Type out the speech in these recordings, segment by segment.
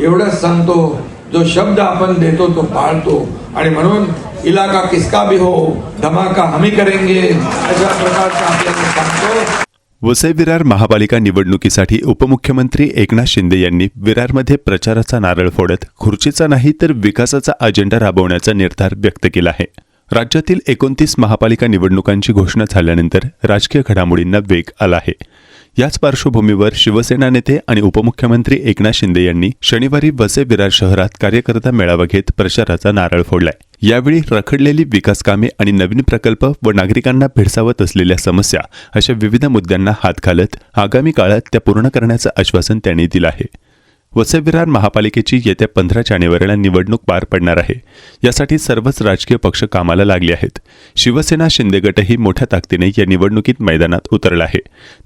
एवढंच सांगतो जो शब्द आपण देतो तो पाळतो. आणि म्हणून इलाका किसका भी हो धमाका हमी करेंगे अशा प्रकारचा आपल्याला सांगतो. वसई विरार महापालिका निवडणुकीसाठी उपमुख्यमंत्री एकनाथ शिंदे यांनी विरारमध्ये प्रचाराचा नारळ फोडत खुर्चीचा नाही तर विकासाचा अजेंडा राबवण्याचा निर्धार व्यक्त केला आहे. राज्यातील एकोणतीस महापालिका निवडणुकांची घोषणा झाल्यानंतर राजकीय घडामोडींना वेग आला आहे. याच पार्श्वभूमीवर शिवसेना नेते आणि उपमुख्यमंत्री एकनाथ शिंदे यांनी शनिवारी वसे विरार शहरात कार्यकर्ता मेळावा घेत प्रचाराचा नारळ फोडलाय. यावेळी रखडलेली विकास कामे आणि नवीन प्रकल्प व नागरिकांना भेडसावत असलेल्या समस्या अशा विविध मुद्द्यांना हात घालत आगामी काळात त्या पूर्ण करण्याचं आश्वासन त्यांनी दिलं आहे. वसई विरार महापालिकेची येत्या पंधरा जानेवारीला निवडणूक पार पडणार आहे. यासाठी सर्वच राजकीय पक्ष कामाला लागले आहेत. शिवसेना शिंदे गटही मोठ्या ताकदीने या निवडणुकीत मैदानात उतरला आहे.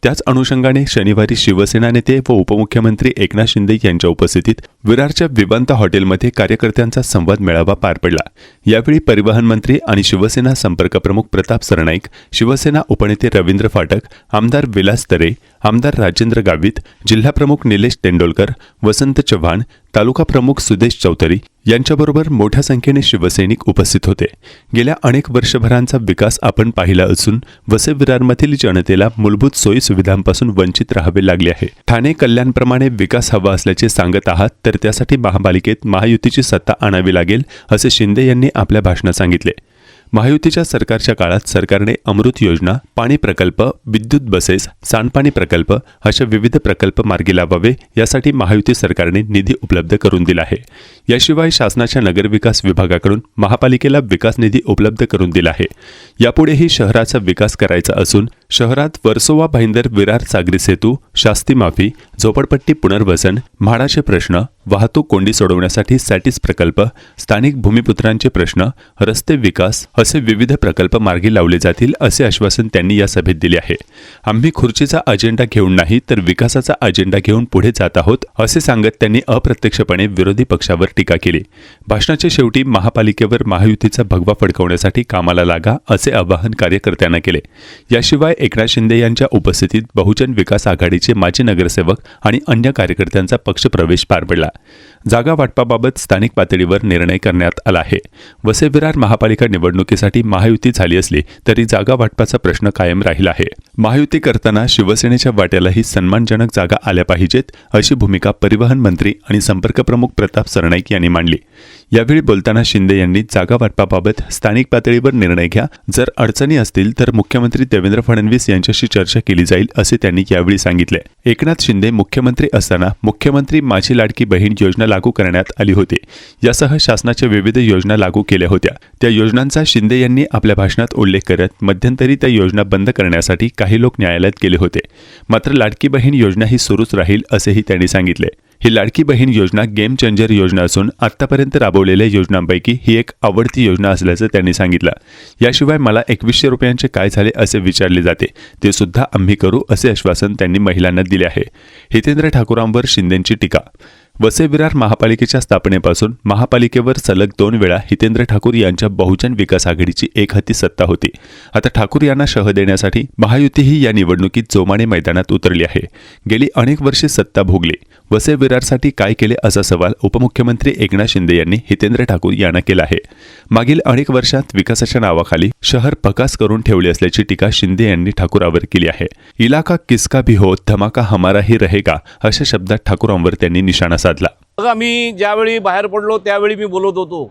त्याच अनुषंगाने शनिवारी शिवसेना नेते व उपमुख्यमंत्री एकनाथ शिंदे यांच्या उपस्थितीत विरारच्या विवांत हॉटेलमध्ये कार्यकर्त्यांचा संवाद मेळावा पार पडला. यावेळी परिवहन मंत्री आणि शिवसेना संपर्क प्रमुख प्रताप सरनाईक शिवसेना उपनेते रवींद्र फाटक आमदार विलास तरे आमदार राजेंद्र गावित जिल्हाप्रमुख निलेश तेंडोलकर वसंत चव्हाण तालुका प्रमुख सुदेश चौधरी यांच्याबरोबर मोठ्या संख्येने शिवसैनिक उपस्थित होते. गेल्या अनेक वर्षभरांचा विकास आपण पाहिला असून वसे विरारमधील जनतेला मूलभूत सोयी सुविधांपासून वंचित राहावे लागले आहे. ठाणे कल्याणप्रमाणे विकास हवा असल्याचे सांगत आहात तर त्यासाठी महापालिकेत महायुतीची सत्ता आणावी लागेल असे शिंदे यांनी आपल्या भाषणात सांगितले. महायुतीच्या सरकारच्या काळात सरकारने अमृत योजना पाणी प्रकल्प विद्युत बसेस सांडपाणी प्रकल्प अशा विविध प्रकल्प मार्गी लावावे यासाठी महायुती सरकारने निधी उपलब्ध करून दिला आहे. याशिवाय शासनाच्या नगरविकास विभागाकडून महापालिकेला विकास निधी उपलब्ध करून दिला आहे. यापुढेही शहराचा विकास करायचा असून शहरात वर्सोवा भाईंदर विरार सागरी सेतू शास्ती माफी झोपडपट्टी पुनर्वसन म्हाडाचे प्रश्न वाहतूक कोंडी सोडवण्यासाठी सॅटिस प्रकल्प स्थानिक भूमिपुत्रांचे प्रश्न रस्ते विकास असे विविध प्रकल्प मार्गी लावले जातील असे आश्वासन त्यांनी या सभेत दिले आहे. आम्ही खुर्चीचा अजेंडा घेऊन नाही तर विकासाचा अजेंडा घेऊन पुढे जात आहोत असे सांगत त्यांनी अप्रत्यक्षपणे विरोधी पक्षावर टीका केली. भाषणाच्या शेवटी महापालिकेवर महायुतीचा भगवा फडकवण्यासाठी कामाला लागा असे आवाहन कार्यकर्त्यांना केले. याशिवाय एकनाथ शिंदे यांच्या उपस्थितीत बहुजन विकास आघाडीचे माजी नगरसेवक आणि अन्य कार्यकर्त्यांचा पक्षप्रवेश पार पडला जागा वाटपाबाबत स्थानिक पातळीवर निर्णय करण्यात आला आहे. वसे विरार महापालिका निवडणुकीसाठी महायुती झाली असली तरी जागा वाटपाचा प्रश्न कायम राहिला आहे. महायुती करताना शिवसेनेच्या वाट्यालाही सन्मानजनक जागा आल्या पाहिजेत अशी भूमिका परिवहन मंत्री आणि संपर्क प्रमुख प्रताप सरनाईक यांनी मांडली. यावेळी बोलताना शिंदे यांनी जागा वाटपाबाबत स्थानिक पातळीवर निर्णय घ्या जर अडचणी असतील तर मुख्यमंत्री देवेंद्र फडणवीस यांच्याशी चर्चा केली जाईल असे त्यांनी यावेळी सांगितले. एकनाथ शिंदे मुख्यमंत्री असताना मुख्यमंत्री माझी लाडकी बहीण योजना लागू करण्यात आली होती. यासह शासनाच्या विविध योजना लागू केल्या होत्या. त्या योजनांचा शिंदे यांनी आपल्या भाषणात उल्लेख करत मध्यंतरी त्या योजना बंद करण्यासाठी काही लोक न्यायालयात गेले होते. मात्र लाडकी बहीण योजना ही सुरूच राहील असेही त्यांनी सांगितले. ही लाडकी बहीण योजना गेम चेंजर योजना असून आतापर्यंत राबवलेल्या योजनांपैकी ही एक आवडती योजना असल्याचं त्यांनी सांगितलं. याशिवाय मला एकवीसशे रुपयांचे काय झाले असे विचारले जाते. ते सुद्धा आम्ही करू असे आश्वासन त्यांनी महिलांना दिले आहे. हितेंद्र ठाकूरांवर शिंदेंची टीका. वसे विरार महापालिकेच्या स्थापनेपासून महापालिकेवर सलग दोन वेळा हितेंद्र ठाकूर यांच्या बहुजन विकास आघाडीची एक एकहाती सत्ता होती. आता ठाकूर यांना शह देण्यासाठी महायुतीही या निवडणुकीत जोमाने मैदानात उतरली आहे. गेली अनेक वर्षे सत्ता भोगली. वसे विरारसाठी काय केले असा सवाल उपमुख्यमंत्री एकनाथ शिंदे यांनी हितेंद्र ठाकूर यांना केला आहे. मागील अनेक वर्षात विकासाच्या नावाखाली शहर पकास करून ठेवले असल्याची टीका शिंदे यांनी ठाकूरावर केली आहे. इलाका किसका भी हो धमाका हमारा ही रहेगा अशा शब्दात ठाकूरांवर त्यांनी निशाणा साधला बघा मी ज्यावेळी बाहेर पडलो त्यावेळी मी बोलत होतो.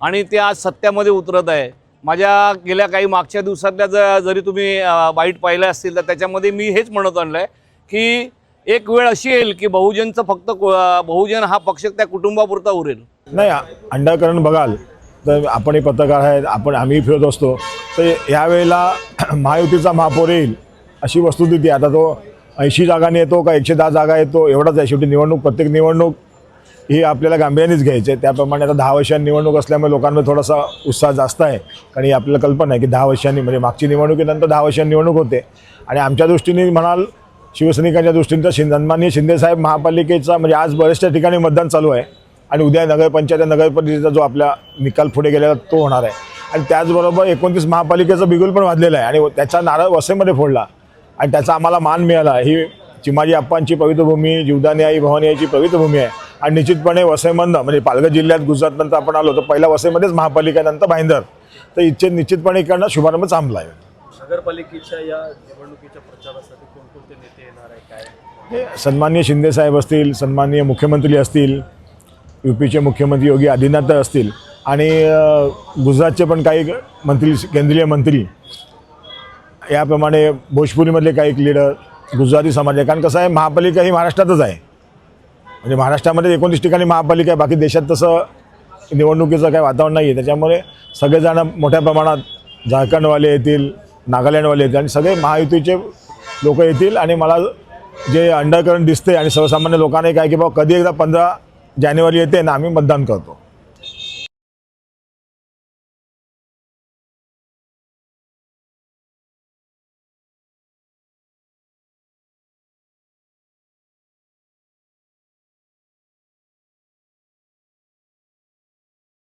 आणि ते आज सत्यामध्ये उतरत आहे. माझ्या गेल्या काही मागच्या दिवसातल्या ज जरी तुम्ही अ, बाईट पाहिल्या असतील तर त्याच्यामध्ये मी हेच म्हणत आणलं आहे की एक वेळ अशी येईल की बहुजनचं फक्त बहुजन हा पक्ष त्या कुटुंबापुरता उरेल. नाही अंडाकरण बघाल तर आपणही पत्रकार आहेत आपण आम्ही फिरत असतो. तर ह्यावेळेला महायुतीचा महापौर येईल अशी वस्तुस्थिती. आता तो ऐंशी जागाने येतो का एकशे दहा जागा येतो? एवढाच आहे शेवटी निवडणूक प्रत्येक निवडणूक ही आपल्याला गांभीर्यानेच घ्यायची आहे. त्याप्रमाणे आता दहा वर्षांनी निवडणूक असल्यामुळे लोकांमध्ये थोडासा उत्साह जास्त आहे. कारण ही आपल्याला कल्पना आहे की दहा वर्षांनी म्हणजे मागची निवडणुकीनंतर दहा वर्षांनी निवडणूक होते. आणि आमच्या दृष्टीने म्हणाल शिवसैनिकांच्या दृष्टीने तर शिं सन्माननीय शिंदेसाहेब महापालिकेचा म्हणजे आज बऱ्याचशा ठिकाणी मतदान चालू आहे. आणि उद्या नगरपंचायत नगरपरिषदेचा जो आपला निकाल पुढे गेलेला तो होणार आहे. आणि त्याचबरोबर एकोणतीस महापालिकेचं बिगुल पण वाजलेलं आहे. आणि त्याचा नारळ वसेमध्ये फोडला. आणि त्याचा आम्हाला मान मिळाला. ही चिमाजी आप्पांची पवित्र भूमी जीवदानी आई भवानी आईची पवित्र भूमी आहे. आणि निश्चितपणे वसईमधनं म्हणजे पालघर जिल्ह्यात गुजरातनंतर आपण आलो तर पहिला वसईमध्येच महापालिका नंतर भाईंदर. तर इच्छे निश्चितपणे इकडनं शुभारंभ चांगला आहे. नगरपालिकेच्या या निवडणुकीच्या प्रचारासाठी कोणकोणते नेते येणार आहे काय? हे सन्माननीय शिंदेसाहेब असतील सन्माननीय मुख्यमंत्री असतील यू पीचे मुख्यमंत्री योगी आदित्यनाथ असतील आणि गुजरातचे पण काही मंत्री केंद्रीय मंत्री याप्रमाणे भोजपुरीमधले काही लिडर गुजराती समाज आहे. कारण कसं आहे महापालिका ही महाराष्ट्रातच आहे. म्हणजे महाराष्ट्रामध्ये एकोणतीस ठिकाणी महापालिका आहे बाकी देशात तसं निवडणुकीचं काही वातावरण नाही आहे त्याच्यामुळे सगळेजण मोठ्या प्रमाणात झारखंडवाले येतील नागालँडवाले येतील आणि सगळे महायुतीचे लोक येतील. आणि मला जे अंडरकरंट दिसते आणि सर्वसामान्य लोकांना काय की बाबा कधी एकदा पंधरा जानेवारी येते ना आम्ही मतदान करतो.